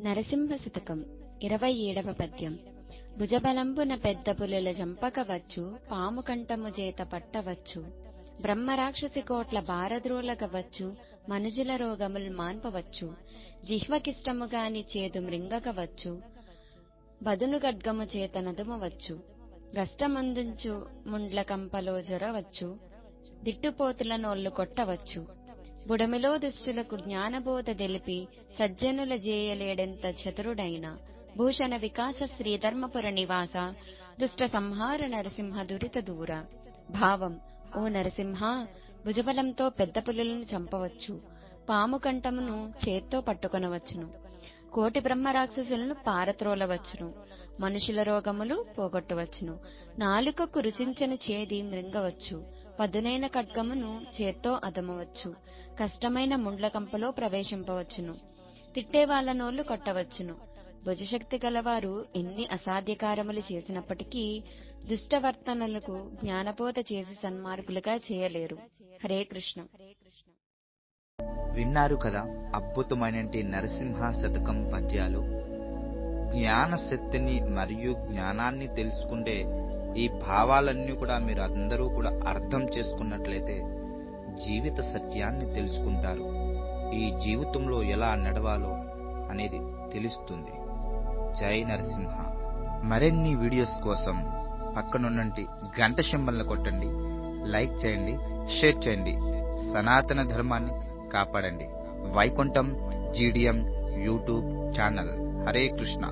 నరసింహ శతకం ఇరవై ఏడవ పద్యం. భుజబలంబున పెద్ద పులుల జంపకవచ్చు పాము కంఠము చేత పట్టవచ్చు. బ్రహ్మరాక్షసి కోట్ల భారద్రోలకవచ్చు మనుజుల రోగములు మాన్పవచ్చు. జిహ్వకిష్టముగాని చేదు మృంగకవచ్చు బదును గడ్గము చేత నదుమవచ్చు. గష్టమందుంచు ముండ్ల కంపలో జొరవచ్చు దిట్టుపోతుల నోళ్ళు కొట్టవచ్చు. బుడమిలో దుష్టులకు జ్ఞానబోధ తెలిపి సజ్జనుల జేయలేడంత చతురుడైన. భూషణ వికాస శ్రీధర్మపుర నివాస దుష్ట సంహార నరసింహ దురిత దూర. భావం ఓ నరసింహ భుజబలంతో పెద్ద పులులను చంపవచ్చు. పాము కంఠమును చేత్తో పట్టుకొనవచ్చును. కోటి బ్రహ్మరాక్షసులను పారత్రోలవచ్చును. మనుషుల రోగములు పోగొట్టవచ్చును. నాలుకకు రుచించని చేది మృంగవచ్చు. పదునైన ఖడ్గమును చేత్తో అదమవచ్చు. కష్టమైన ముండ్లకంపలో ప్రవేశింపవచ్చును. తిట్టేవాళ్ళ నోళ్ళు కొట్టవచ్చును. భుజశక్తి గలవారు ఎన్ని అసాధ్యకారములు చేసినప్పటికీ దుష్టవర్తనలకు జ్ఞానబోధ చేసి సన్మార్గులుగా చేయలేరు. హరే కృష్ణ. విన్నారు కదా అద్భుతమైనటి నరసింహ శతకం పద్యాలు. జ్ఞాన శక్తిని మరియు జ్ఞానాన్ని తెలుసుకుంటే ఈ భావాలన్నీ కూడా మీరు అందరూ కూడా అర్థం చేసుకున్నట్లయితే జీవిత సత్యాన్ని తెలుసుకుంటారు. ఈ జీవితంలో ఎలా నడవాలో అనేది తెలుస్తుంది. జై నరసింహ. మరిన్ని వీడియోస్ కోసం పక్కనున్నంటి గంట సింబల్ని కొట్టండి. లైక్ చేయండి షేర్ చేయండి. సనాతన ధర్మాన్ని కాపాడండి. Vaikuntham GDM YouTube channel. Hare Krishna.